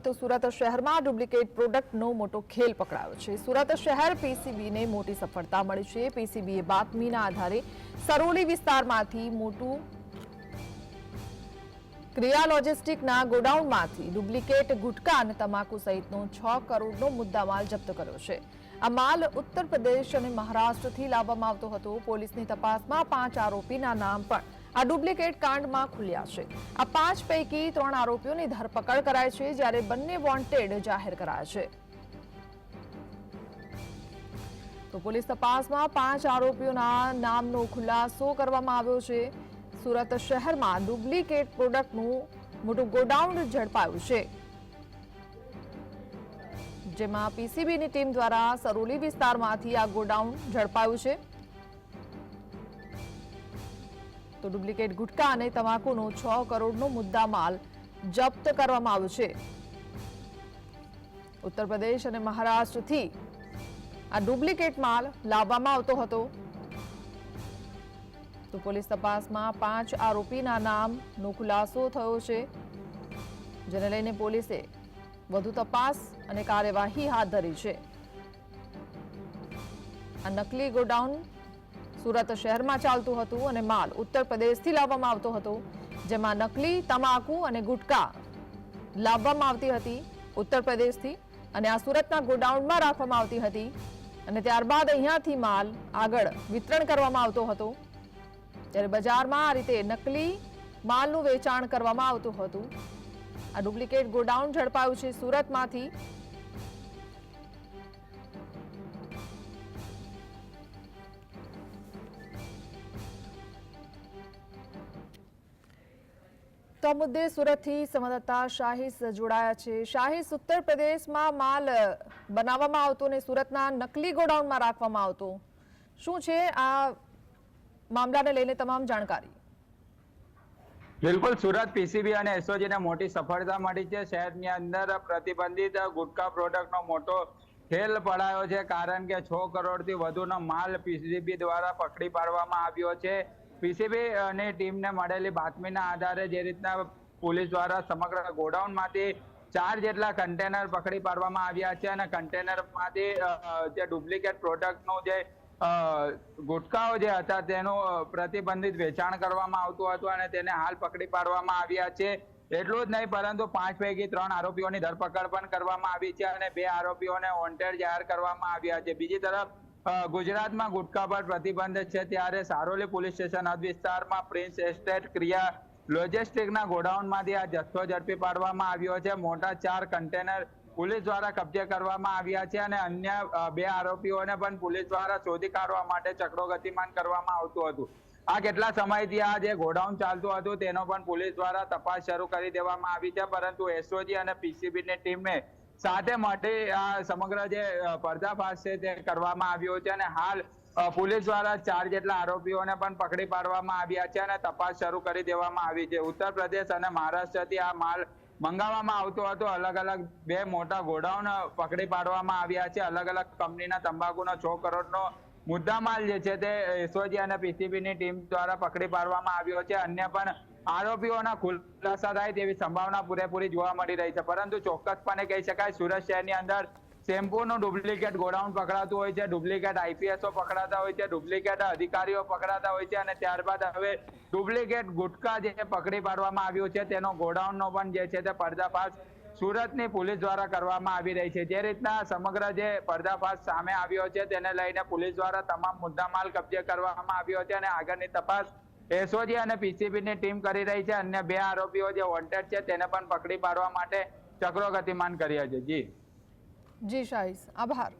તો સુરત શહેરમાં ડુપ્લિકેટ પ્રોડક્ટનો મોટો ખેલ પકડાયો છે. સુરત શહેર પીસીબીને મોટી સફળતા મળી છે. પીસીબીએ બાતમીના આધારે સરોલી વિસ્તારમાંથી મોટું ક્રિયા લોજિસ્ટિકના ગોડાઉનમાંથી ડુપ્લિકેટ ગુટકા અને તમાકુ સહિતનો છ કરોડનો મુદ્દામાલ જપ્ત કર્યો છે. આ માલ ઉત્તર પ્રદેશ અને મહારાષ્ટ્રથી લાવવામાં આવતો હતો. પોલીસની તપાસમાં પાંચ આરોપીના નામ પણ આ ડુપ્લિકેટ કાંડમાં ખુલ્યા છે. આ પાંચ પૈકી ત્રણ આરોપીઓની ધરપકડ કરાઈ છે, જ્યારે બંને વોન્ટેડ જાહેર કરાયા છે. તો પોલીસ તપાસમાં પાંચ આરોપીઓના નામનો ખુલાસો કરવામાં આવ્યો છે. સુરત શહેરમાં ડુપ્લિકેટ પ્રોડક્ટનું મોટું ગોડાઉન ઝડપાયું છે. જેમાં પીસીબીની ટીમ દ્વારા સરોલી વિસ્તારમાંથી આ ગોડાઉન ઝડપાયું છે. તો ડુપ્લિકેટ ગુટકા અને તમાકુનો છ કરોડનો મુદ્દામાલ જપ્ત કરવામાં આવ્યો છે. ઉત્તર પ્રદેશ અને મહારાષ્ટ્રથી આ ડુપ્લિકેટ માલ લાવવામાં આવતો હતો. તો પોલીસ તપાસમાં પાંચ આરોપીના નામનો ખુલાસો થયો છે. જેને લઈને પોલીસે વધુ તપાસ અને કાર્યવાહી હાથ ધરી છે. આ નકલી ગોડાઉન સુરત શહેરમાં ચાલતું હતું અને માલ ઉત્તર પ્રદેશથી લાવવામાં આવતો હતો, જેમાં નકલી તમાકુ અને ગુટકા લાવવામાં આવતી હતી ઉત્તર પ્રદેશથી અને આ સુરતના ગોડાઉનમાં રાખવામાં આવતી હતી અને ત્યારબાદ અહીંયાથી માલ આગળ વિતરણ કરવામાં આવતો હતો. ત્યારે બજારમાં આ રીતે નકલી માલનું વેચાણ કરવામાં આવતું હતું. આ ડુપ્લિકેટ ગોડાઉન ઝડપાયું છે સુરતમાંથી. તો આ મુદ્દે સુરતથી સંવાદદાતા શાહીસ જોડાયા છે. શાહીસ ઉત્તર પ્રદેશમાં માલ બનાવવામાં આવતો અને સુરતના નકલી ગોડાઉનમાં રાખવામાં આવતો. શું છે આ મામલાને લઈને તમામ જાણકારી? બિલકુલ, સુરત પીસીબી અને એસઓજીને મોટી સફળતા મળી છે. શહેરની અંદર પ્રતિબંધિત ગુટકા પ્રોડક્ટનો મોટો ખેલ પડાયો છે, કારણ કે છ કરોડથી વધુનો માલ પીસીબી દ્વારા પકડી પાડવામાં આવ્યો છે. પીસીબી અને ટીમને મળેલી બાતમીના આધારે જે રીતના પોલીસ દ્વારા સમગ્ર ગોડાઉનમાંથી ચાર જેટલા કન્ટેનર પકડી પાડવામાં આવ્યા છે અને કન્ટેનરમાંથી જે ડુપ્લિકેટ પ્રોડક્ટનું જે ગુટકાઓ જે હતા તેનું પ્રતિબંધિત વેચાણ કરવામાં આવતું હતું અને તેને હાલ પકડી પાડવામાં આવ્યા છે. એટલું જ નહીં, પરંતુ પાંચ પૈકી ત્રણ આરોપીઓની ધરપકડ પણ કરવામાં આવી છે અને બે આરોપીઓને વોન્ટેડ જાહેર કરવામાં આવ્યા છે. બીજી તરફ ગુજરાતમાં ગુટખા પર પ્રતિબંધ છે, ત્યારે સારોલી પોલીસ સ્ટેશન વિસ્તારમાં પ્રિન્સ એસ્ટેટ ક્રિયા લોજિસ્ટિકના ગોડાઉનમાંથી આ જથ્થો ઝડપી પાડવામાં આવ્યો છે. મોટા ચાર કન્ટેનર પોલીસ દ્વારા કબજે કરવામાં આવ્યા છે અને અન્ય બે આરોપીઓને પણ પોલીસ દ્વારા શોધી કાઢવા માટે ચક્રો ગતિમાન કરવામાં આવતું હતું. આ કેટલા સમયથી આ જે ગોડાઉન ચાલતું હતું તેનો પણ પોલીસ દ્વારા તપાસ શરૂ કરી દેવામાં આવી છે, પરંતુ એસઓજી અને પીસીબી ની ટીમને સાથે માટે સમગ્ર જે પર્દાફાશ છે તે કરવામાં આવ્યો છે અને હાલ પોલીસ દ્વારા ચાર જેટલા આરોપીઓને પણ પકડી પાડવામાં આવ્યા છે અને તપાસ શરૂ કરી દેવામાં આવી છે. ઉત્તર પ્રદેશ અને મહારાષ્ટ્રથી આ માલ મંગાવવામાં આવતો હતો. અલગ અલગ બે મોટા ગોડાઉન પકડી પાડવામાં આવ્યા છે. અલગ અલગ કંપનીના તંબાકુનો છ કરોડનો મુદ્દામાલ જે છે તે એસઓજી અને પીસીબી ની ટીમ દ્વારા પકડી પાડવામાં આવ્યો છે. અન્ય પણ આરોપીઓના ખુલાસા થાય તેવી સંભાવના પૂરેપૂરી જોવા મળી રહી છે. પરંતુ ચોક્કસપણે કહી શકાય, સુરત શહેરની અંદર શેમ્પૂનું ડુપ્લિકેટ ગોડાઉન પકડાતું હોય છે, ડુપ્લિકેટ આઈપીએસઓ પકડાતા હોય છે, ડુપ્લિકેટ અધિકારીઓ પકડાતા હોય છે અને ત્યારબાદ હવે ડુપ્લિકેટ ગુટકા જે પકડી પાડવામાં આવ્યું છે. તેનો ગોડાઉનનો પણ જે છે તે પર્દાફાશ સુરતની પોલીસ દ્વારા કરવામાં આવી રહી છે. જે રીતના સમગ્ર જે પર્દાફાશ સામે આવ્યો છે, તેને લઈને પોલીસ દ્વારા તમામ મુદ્દામાલ કબજે કરવામાં આવ્યો છે અને આગળની તપાસ એસઓજી અને પીસીબીની ટીમ કરી રહી છે. અન્ય બે આરોપીઓ જે વોન્ટેડ છે, તેને પણ પકડી પાડવા માટે ચક્રો ગતિમાન કર્યા છે. જી. જી શાહીસ આભાર.